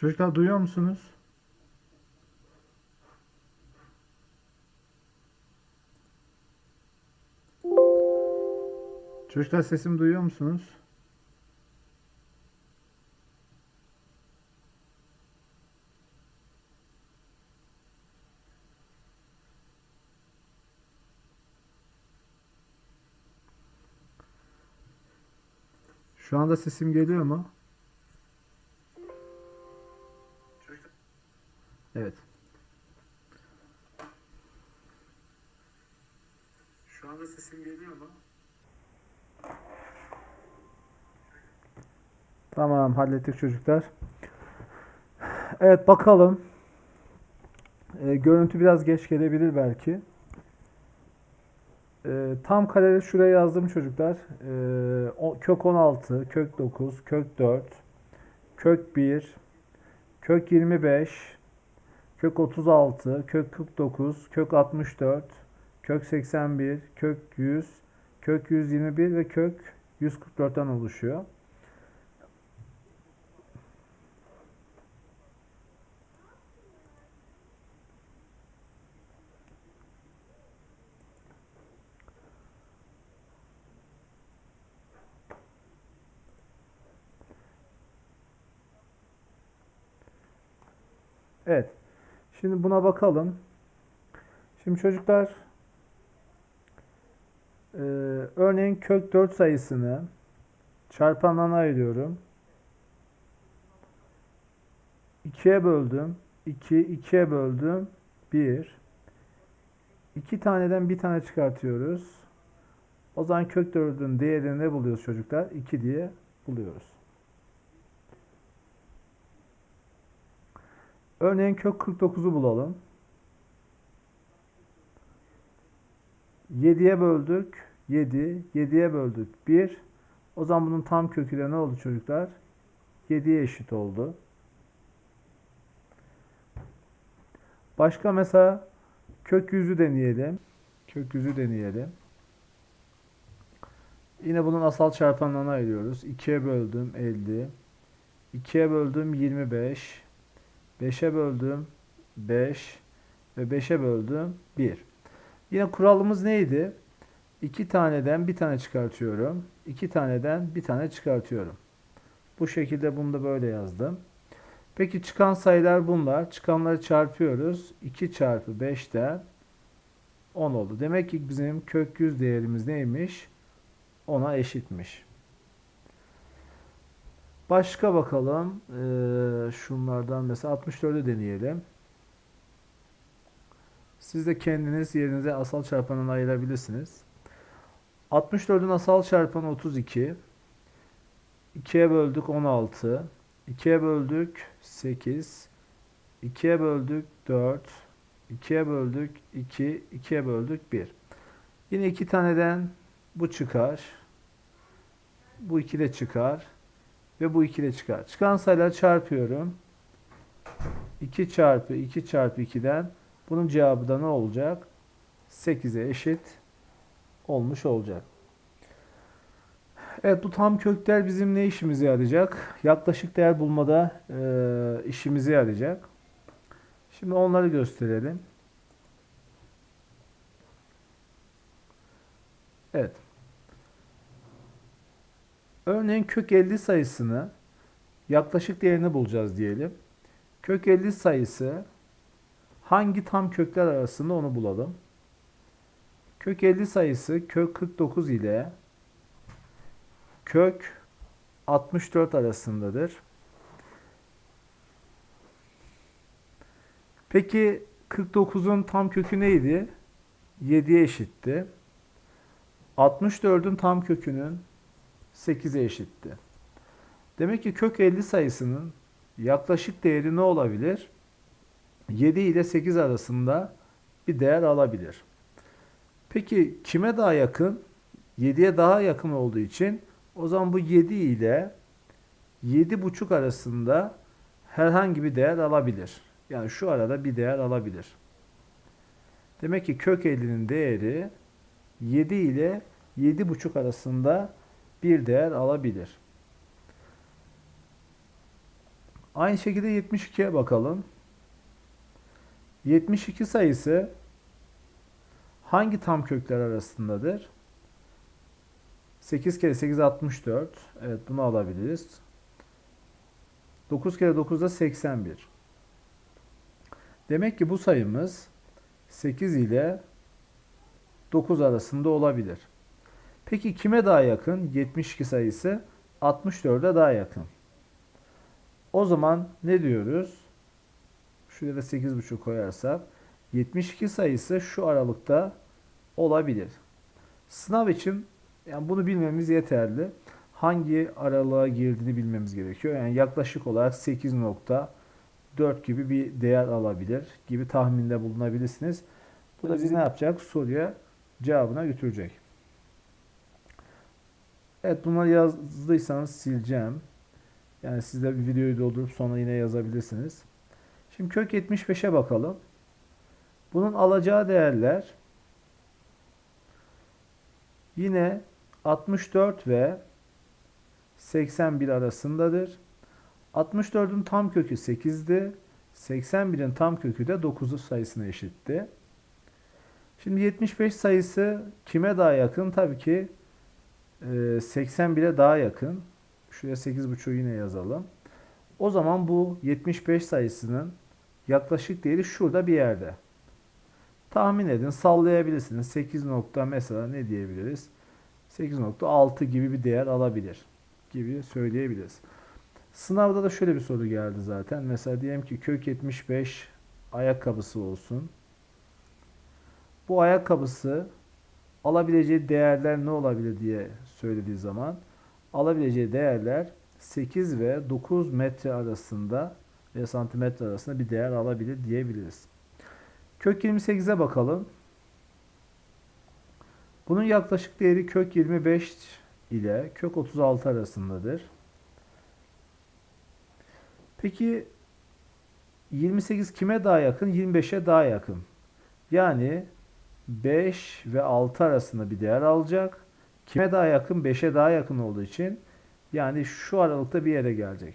Çocuklar duyuyor musunuz? Çocuklar sesimi duyuyor musunuz? Şu anda sesim geliyor mu? Evet. Şu anda sesim geliyor mu? Tamam hallettik çocuklar. Evet bakalım. Ee, görüntü biraz geç gelebilir belki. Ee, tam kareli şuraya yazdım çocuklar. Ee, o- kök 16, kök 9, kök 4, kök 1, kök 25, kök 36, kök 49, kök 64, kök 81, kök 100, kök 121 ve kök 144'ten oluşuyor. Evet. Şimdi buna bakalım. Şimdi çocuklar e, örneğin kök 4 sayısını çarpanlarına ayırıyorum. 2'ye böldüm. 2, 2'ye böldüm. 1. 2 taneden bir tane çıkartıyoruz. O zaman kök 4'ün değerini ne buluyoruz çocuklar? 2 diye buluyoruz. Örneğin kök 49'u bulalım. 7'ye böldük. 7. 7'ye böldük. 1. O zaman bunun tam kökü de ne oldu çocuklar? 7'ye eşit oldu. Başka mesela kök 100'ü deneyelim. Kök 100'ü deneyelim. Yine bunun asal çarpanlarına ayırıyoruz. 2'ye böldüm 50. 2'ye böldüm 25. 5'e böldüm 5 ve 5'e böldüm 1. Yine kuralımız neydi? 2 taneden bir tane çıkartıyorum. 2 taneden bir tane çıkartıyorum. Bu şekilde bunu da böyle yazdım. Peki çıkan sayılar bunlar. Çıkanları çarpıyoruz. 2 çarpı 5'ten 10 oldu. Demek ki bizim kök 100 değerimiz neymiş? 10'a eşitmiş. Başka bakalım. Ee, şunlardan mesela 64'ü deneyelim. Siz de kendiniz yerinize asal çarpanını ayırabilirsiniz. 64'ün asal çarpanı 32. 2'ye böldük 16. 2'ye böldük 8. 2'ye böldük 4. 2'ye böldük 2. 2'ye böldük 1. Yine iki taneden bu çıkar. Bu 2 de çıkar. Ve bu 2 de çıkar. Çıkan sayıları çarpıyorum. 2 çarpı 2 çarpı 2'den bunun cevabı da ne olacak? 8'e eşit olmuş olacak. Evet bu tam kökler bizim ne işimize yarayacak? Yaklaşık değer bulmada e, işimize yarayacak. Şimdi onları gösterelim. Evet. Örneğin kök 50 sayısını yaklaşık değerini bulacağız diyelim. Kök 50 sayısı hangi tam kökler arasında onu bulalım. Kök 50 sayısı kök 49 ile kök 64 arasındadır. Peki 49'un tam kökü neydi? 7'ye eşitti. 64'ün tam kökünün 8'e eşitti. Demek ki kök 50 sayısının yaklaşık değeri ne olabilir? 7 ile 8 arasında bir değer alabilir. Peki kime daha yakın? 7'ye daha yakın olduğu için o zaman bu 7 ile 7,5 arasında herhangi bir değer alabilir. Yani şu arada bir değer alabilir. Demek ki kök 50'nin değeri 7 ile 7,5 arasında bir değer alabilir. Aynı şekilde 72'ye bakalım. 72 sayısı hangi tam kökler arasındadır? 8 kere 8 64. Evet bunu alabiliriz. 9 kere 9 da 81. Demek ki bu sayımız 8 ile 9 arasında olabilir. Peki kime daha yakın? 72 sayısı 64'e daha yakın. O zaman ne diyoruz? Şuraya da 8,5 koyarsak 72 sayısı şu aralıkta olabilir. Sınav için yani bunu bilmemiz yeterli. Hangi aralığa girdiğini bilmemiz gerekiyor. Yani yaklaşık olarak 8.4 gibi bir değer alabilir gibi tahminde bulunabilirsiniz. Bu da bizi ne yapacak? Soruya cevabına götürecek. Evet bunları yazdıysanız sileceğim. Yani siz de bir videoyu doldurup sonra yine yazabilirsiniz. Şimdi kök 75'e bakalım. Bunun alacağı değerler yine 64 ve 81 arasındadır. 64'ün tam kökü 8'di. 81'in tam kökü de 9'u sayısına eşitti. Şimdi 75 sayısı kime daha yakın? Tabii ki 81'e daha yakın. Şuraya 8.5'u yine yazalım. O zaman bu 75 sayısının yaklaşık değeri şurada bir yerde. Tahmin edin, sallayabilirsiniz. 8 nokta mesela ne diyebiliriz? 8.6 gibi bir değer alabilir gibi söyleyebiliriz. Sınavda da şöyle bir soru geldi zaten. Mesela diyelim ki kök 75 ayakkabısı olsun. Bu ayakkabısı alabileceği değerler ne olabilir diye söylediği zaman alabileceği değerler 8 ve 9 metre arasında ve santimetre arasında bir değer alabilir diyebiliriz. Kök 28'e bakalım. Bunun yaklaşık değeri kök 25 ile kök 36 arasındadır. Peki 28 kime daha yakın? 25'e daha yakın. Yani 5 ve 6 arasında bir değer alacak. Kime daha yakın? 5'e daha yakın olduğu için yani şu aralıkta bir yere gelecek.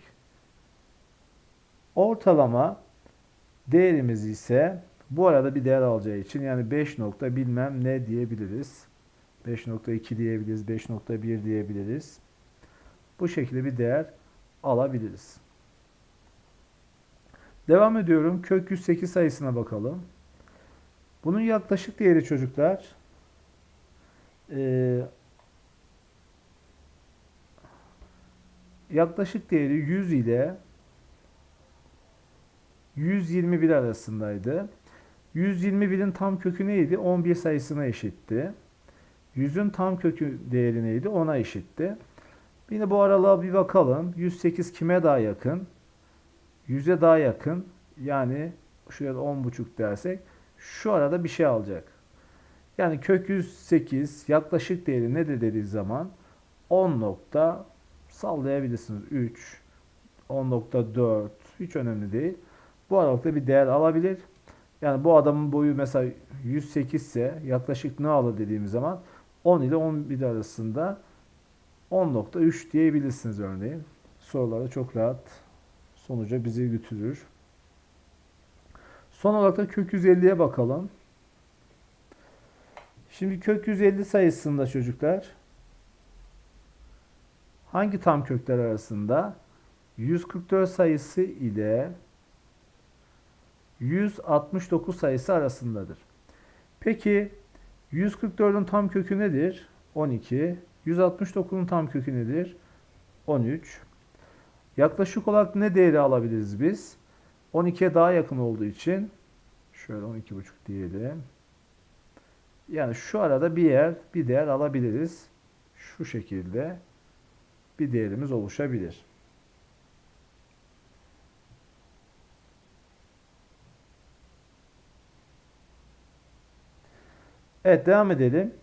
Ortalama değerimiz ise bu arada bir değer alacağı için yani 5 nokta bilmem ne diyebiliriz. 5.2 diyebiliriz, 5.1 diyebiliriz. Bu şekilde bir değer alabiliriz. Devam ediyorum. Kök 108 sayısına bakalım. Bunun yaklaşık değeri çocuklar e, yaklaşık değeri 100 ile 121 arasındaydı. 121'in tam kökü neydi? 11 sayısına eşitti. 100'ün tam kökü değeri neydi? 10'a eşitti. Yine bu aralığa bir bakalım. 108 kime daha yakın? 100'e daha yakın. Yani şuraya da 10,5 dersek şu arada bir şey alacak. Yani kök 108 yaklaşık değeri nedir dediği zaman 10 nokta sallayabilirsiniz. 3, 10.4 hiç önemli değil. Bu aralıkta bir değer alabilir. Yani bu adamın boyu mesela 108 ise yaklaşık ne alır dediğimiz zaman 10 ile 11 arasında 10.3 diyebilirsiniz örneğin. Sorularda çok rahat sonuca bizi götürür. Son olarak da kök 150'ye bakalım. Şimdi kök 150 sayısında çocuklar hangi tam kökler arasında? 144 sayısı ile 169 sayısı arasındadır. Peki 144'ün tam kökü nedir? 12. 169'un tam kökü nedir? 13. Yaklaşık olarak ne değeri alabiliriz biz? 12'ye daha yakın olduğu için şöyle 12,5 diyelim. Yani şu arada bir yer, bir değer alabiliriz. Şu şekilde bir değerimiz oluşabilir. Evet devam edelim.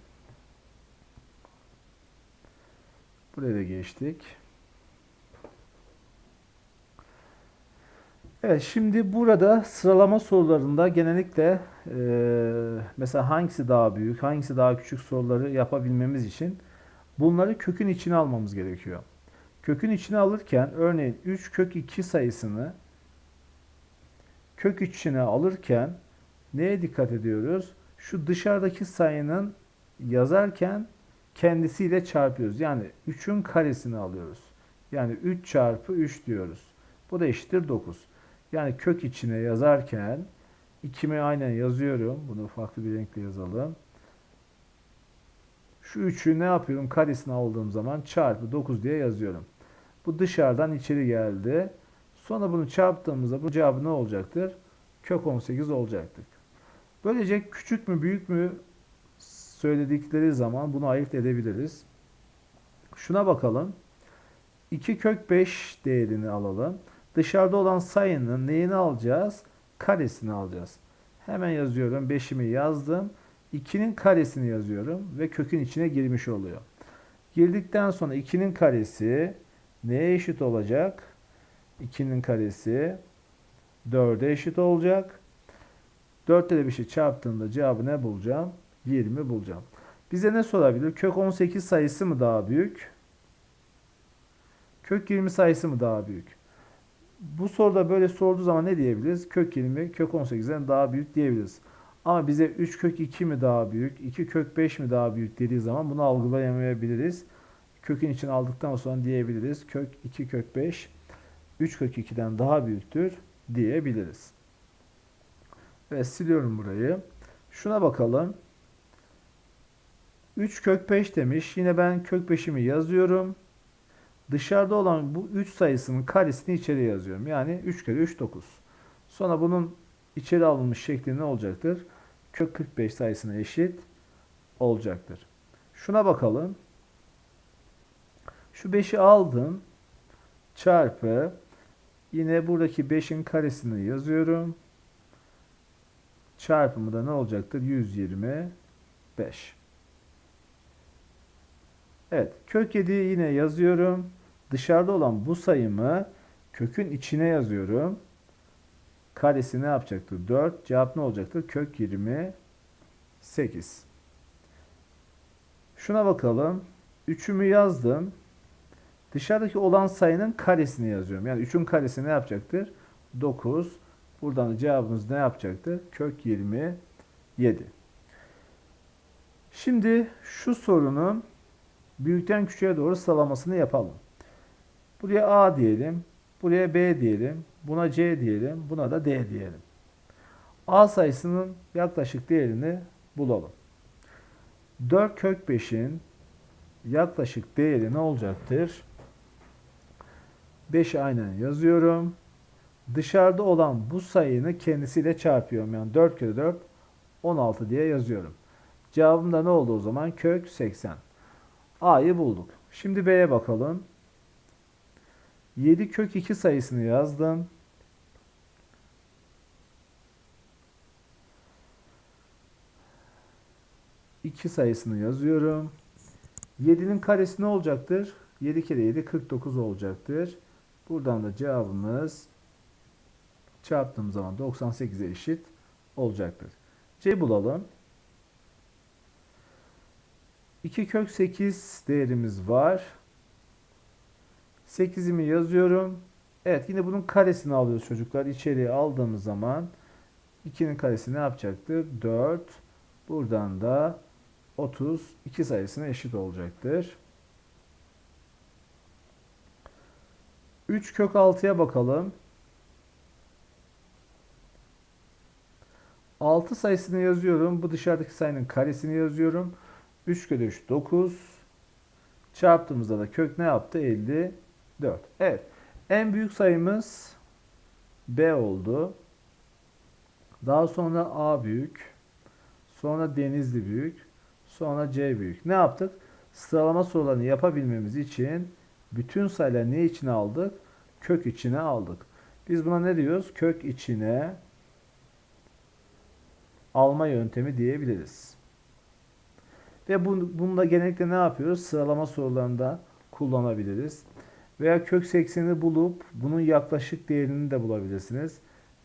Buraya da geçtik. Evet şimdi burada sıralama sorularında genellikle e, mesela hangisi daha büyük, hangisi daha küçük soruları yapabilmemiz için bunları kökün içine almamız gerekiyor. Kökün içine alırken örneğin 3 kök 2 sayısını kök içine alırken neye dikkat ediyoruz? Şu dışarıdaki sayının yazarken kendisiyle çarpıyoruz. Yani 3'ün karesini alıyoruz. Yani 3 çarpı 3 diyoruz. Bu da eşittir 9. Yani kök içine yazarken 2'mi aynen yazıyorum. Bunu farklı bir renkle yazalım. Şu 3'ü ne yapıyorum? Karesini aldığım zaman çarpı 9 diye yazıyorum. Bu dışarıdan içeri geldi. Sonra bunu çarptığımızda bu cevabı ne olacaktır? Kök 18 olacaktır. Böylece küçük mü büyük mü söyledikleri zaman bunu ayırt edebiliriz. Şuna bakalım. 2 kök 5 değerini alalım. Dışarıda olan sayının neyini alacağız? Karesini alacağız. Hemen yazıyorum. 5'imi yazdım. 2'nin karesini yazıyorum ve kökün içine girmiş oluyor. Girdikten sonra 2'nin karesi neye eşit olacak? 2'nin karesi 4'e eşit olacak. 4 ile bir şey çarptığımda cevabı ne bulacağım? 20 bulacağım. Bize ne sorabilir? Kök 18 sayısı mı daha büyük? Kök 20 sayısı mı daha büyük? Bu soruda böyle sorduğu zaman ne diyebiliriz? Kök 20 kök 18'den daha büyük diyebiliriz. Ama bize 3 kök 2 mi daha büyük, 2 kök 5 mi daha büyük dediği zaman bunu algılayamayabiliriz. Kökün için aldıktan sonra diyebiliriz. Kök 2 kök 5 3 kök 2'den daha büyüktür diyebiliriz. Ve siliyorum burayı. Şuna bakalım. 3 kök 5 demiş. Yine ben kök 5'imi yazıyorum. Dışarıda olan bu 3 sayısının karesini içeri yazıyorum. Yani 3 kere 3 9. Sonra bunun içeri alınmış şekli ne olacaktır? Kök 45 sayısına eşit olacaktır. Şuna bakalım. Şu 5'i aldım. Çarpı yine buradaki 5'in karesini yazıyorum. Çarpımı da ne olacaktır? 125. Evet. Kök 7'yi yine yazıyorum. Dışarıda olan bu sayımı kökün içine yazıyorum. Karesi ne yapacaktır? 4. Cevap ne olacaktır? Kök 28. Şuna bakalım. 3'ümü yazdım. Dışarıdaki olan sayının karesini yazıyorum. Yani 3'ün karesi ne yapacaktır? 9. Buradan da cevabımız ne yapacaktır? Kök 27. Şimdi şu sorunun büyükten küçüğe doğru sıralamasını yapalım. Buraya A diyelim. Buraya B diyelim. Buna C diyelim. Buna da D diyelim. A sayısının yaklaşık değerini bulalım. 4 kök 5'in yaklaşık değeri ne olacaktır? 5'i aynen yazıyorum. Dışarıda olan bu sayını kendisiyle çarpıyorum. Yani 4 kere 4 16 diye yazıyorum. Cevabım da ne oldu o zaman? Kök 80. A'yı bulduk. Şimdi B'ye bakalım. 7 kök 2 sayısını yazdım. İki sayısını yazıyorum. 7'nin karesi ne olacaktır? 7 kere 7 49 olacaktır. Buradan da cevabımız çarptığım zaman 98'e eşit olacaktır. C bulalım. 2 kök 8 değerimiz var. 8'imi yazıyorum. Evet yine bunun karesini alıyoruz çocuklar. İçeriye aldığımız zaman 2'nin karesi ne yapacaktır? 4. Buradan da 32 sayısına eşit olacaktır. 3 kök 6'ya bakalım. 6 sayısını yazıyorum. Bu dışarıdaki sayının karesini yazıyorum. 3 kere 3 9. Çarptığımızda da kök ne yaptı? 54. Evet. En büyük sayımız B oldu. Daha sonra A büyük. Sonra Denizli büyük. Sonra C büyük. Ne yaptık? Sıralama sorularını yapabilmemiz için bütün sayıları ne içine aldık? Kök içine aldık. Biz buna ne diyoruz? Kök içine alma yöntemi diyebiliriz. Ve bunu, bunu da genellikle ne yapıyoruz? Sıralama sorularında kullanabiliriz. Veya kök 80'i bulup bunun yaklaşık değerini de bulabilirsiniz.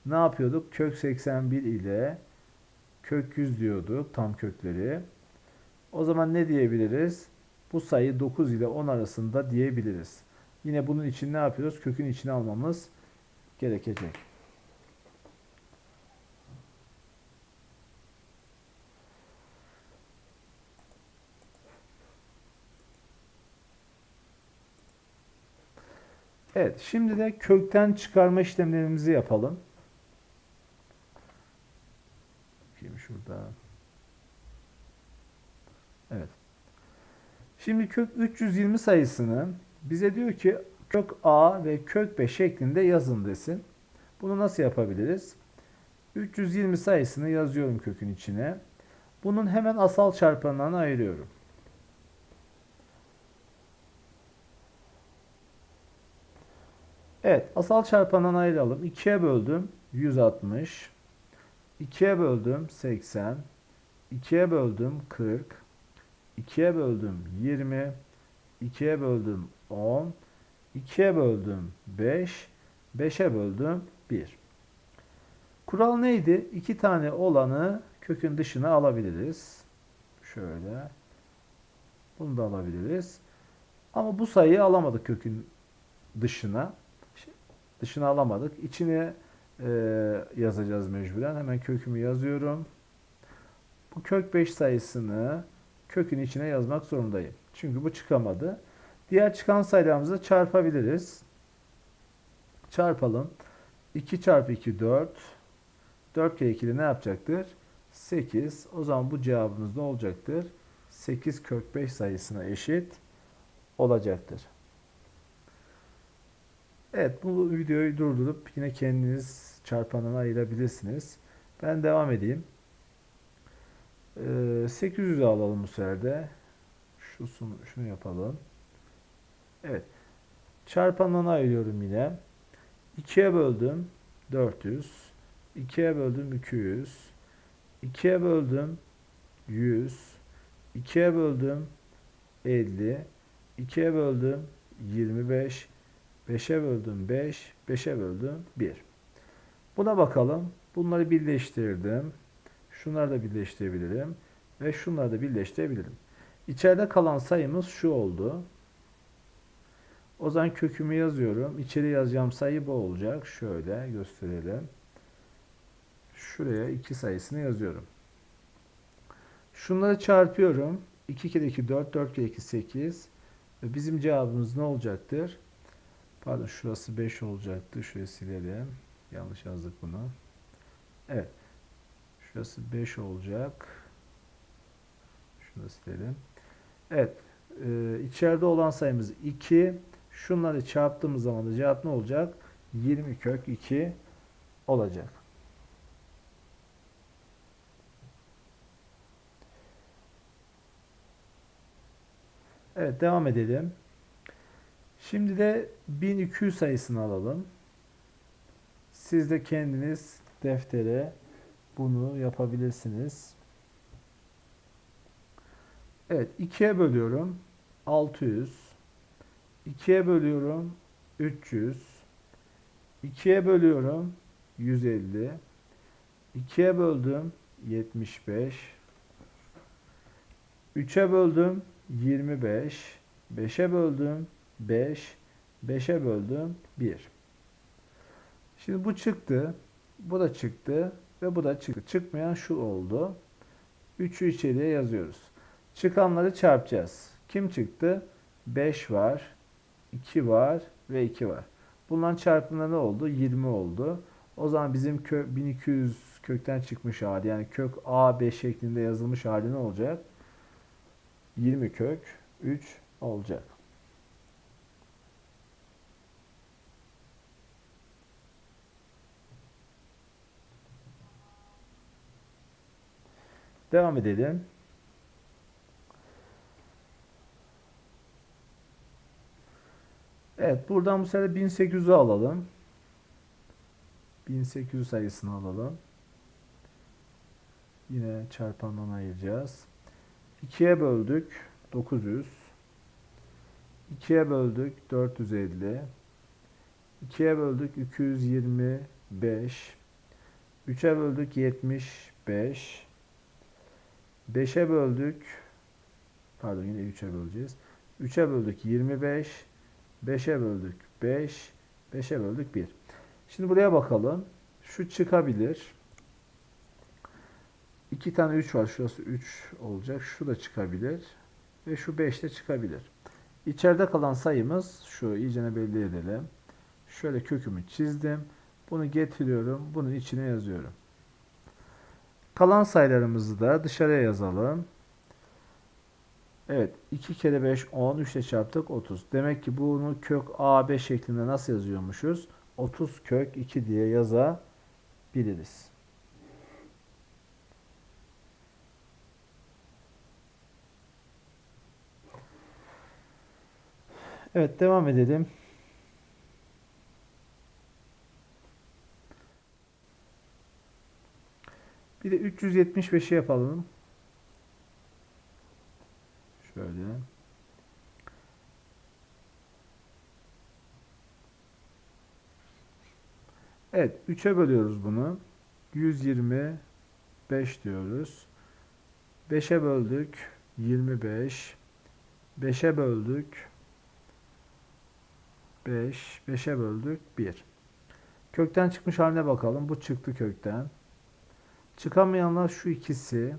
Ne yapıyorduk? Kök 81 ile kök 100 diyorduk tam kökleri. O zaman ne diyebiliriz? Bu sayı 9 ile 10 arasında diyebiliriz. Yine bunun için ne yapıyoruz? Kökün içine almamız gerekecek. Evet, şimdi de kökten çıkarma işlemlerimizi yapalım. Bakayım şurada. Evet. Şimdi kök 320 sayısını bize diyor ki kök A ve kök B şeklinde yazın desin. Bunu nasıl yapabiliriz? 320 sayısını yazıyorum kökün içine. Bunun hemen asal çarpanlarını ayırıyorum. Evet, asal çarpandan ayıralım. 2'ye böldüm 160. 2'ye böldüm 80. 2'ye böldüm 40. 2'ye böldüm 20. 2'ye böldüm 10. 2'ye böldüm 5. 5'e böldüm 1. Kural neydi? 2 tane olanı kökün dışına alabiliriz. Şöyle. Bunu da alabiliriz. Ama bu sayıyı alamadık kökün dışına. Dışına alamadık. İçine e, yazacağız mecburen. Hemen kökümü yazıyorum. Bu kök 5 sayısını kökün içine yazmak zorundayım. Çünkü bu çıkamadı. Diğer çıkan sayılarımızı çarpabiliriz. Çarpalım. 2 çarpı 2 4. 4 kere 2 de ne yapacaktır? 8. O zaman bu cevabımız ne olacaktır? 8 kök 5 sayısına eşit olacaktır. Evet bu videoyu durdurup yine kendiniz çarpanına ayırabilirsiniz. Ben devam edeyim. Ee, 800'ü alalım bu sefer de. Şusunu, şunu yapalım. Evet. Çarpanlarına ayırıyorum yine. 2'ye böldüm 400. 2'ye böldüm 200. 2'ye böldüm 100. 2'ye böldüm 50. 2'ye böldüm 25. 5'e böldüm 5, 5'e böldüm 1. Buna bakalım. Bunları birleştirdim. Şunları da birleştirebilirim. Ve şunları da birleştirebilirim. İçeride kalan sayımız şu oldu. O zaman kökümü yazıyorum. İçeri yazacağım sayı bu olacak. Şöyle gösterelim. Şuraya 2 sayısını yazıyorum. Şunları çarpıyorum. 2 kere 2 4, 4 kere 2 8. Ve bizim cevabımız ne olacaktır? Pardon şurası 5 olacaktı. Şurayı silelim. Yanlış yazdık bunu. Evet. Şurası 5 olacak. Şunu silelim. Evet. Ee, içeride olan sayımız 2. Şunları çarptığımız zaman da cevap ne olacak? 20 kök 2 olacak. Evet devam edelim. Şimdi de 1200 sayısını alalım. Siz de kendiniz deftere bunu yapabilirsiniz. Evet 2'ye bölüyorum. 600 2'ye bölüyorum. 300 2'ye bölüyorum. 150 2'ye böldüm. 75 3'e böldüm. 25 5'e böldüm 5, 5'e böldüm 1. Şimdi bu çıktı, bu da çıktı ve bu da çıktı. Çıkmayan şu oldu. 3'ü içeriye yazıyoruz. Çıkanları çarpacağız. Kim çıktı? 5 var, 2 var ve 2 var. Bunların çarpımında ne oldu? 20 oldu. O zaman bizim kö 1200 kökten çıkmış hali yani kök A5 şeklinde yazılmış hali ne olacak? 20 kök 3 olacak. Devam edelim. Evet buradan bu sefer 1800'ü alalım. 1800 sayısını alalım. Yine çarpandan ayıracağız. 2'ye böldük 900. 2'ye böldük 450. 2'ye böldük 225. 3'e böldük 75. 5'e böldük. Pardon yine 3'e böleceğiz. 3'e böldük 25. 5'e böldük 5. 5'e böldük 1. Şimdi buraya bakalım. Şu çıkabilir. 2 tane 3 var. Şurası 3 olacak. Şu da çıkabilir. Ve şu 5 de çıkabilir. İçeride kalan sayımız şu. iyicene belli edelim. Şöyle kökümü çizdim. Bunu getiriyorum. Bunun içine yazıyorum. Kalan sayılarımızı da dışarıya yazalım. Evet. 2 kere 5 10. 3 ile çarptık 30. Demek ki bunu kök AB şeklinde nasıl yazıyormuşuz? 30 kök 2 diye yazabiliriz. Evet devam edelim. 375'i yapalım. Şöyle. Evet 3'e bölüyoruz bunu. 125 diyoruz. 5'e böldük. 25. 5'e böldük. 5. 5'e böldük. 1. Kökten çıkmış haline bakalım. Bu çıktı kökten. Çıkamayanlar şu ikisi.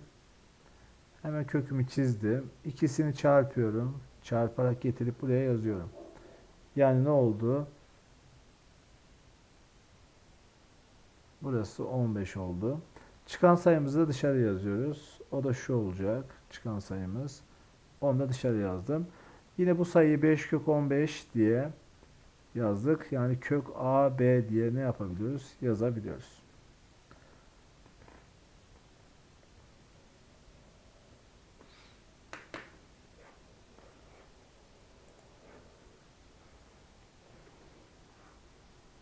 Hemen kökümü çizdim. İkisini çarpıyorum. Çarparak getirip buraya yazıyorum. Yani ne oldu? Burası 15 oldu. Çıkan sayımızı da dışarı yazıyoruz. O da şu olacak. Çıkan sayımız. Onu da dışarı yazdım. Yine bu sayıyı 5 kök 15 diye yazdık. Yani kök A, B diye ne yapabiliyoruz? Yazabiliyoruz.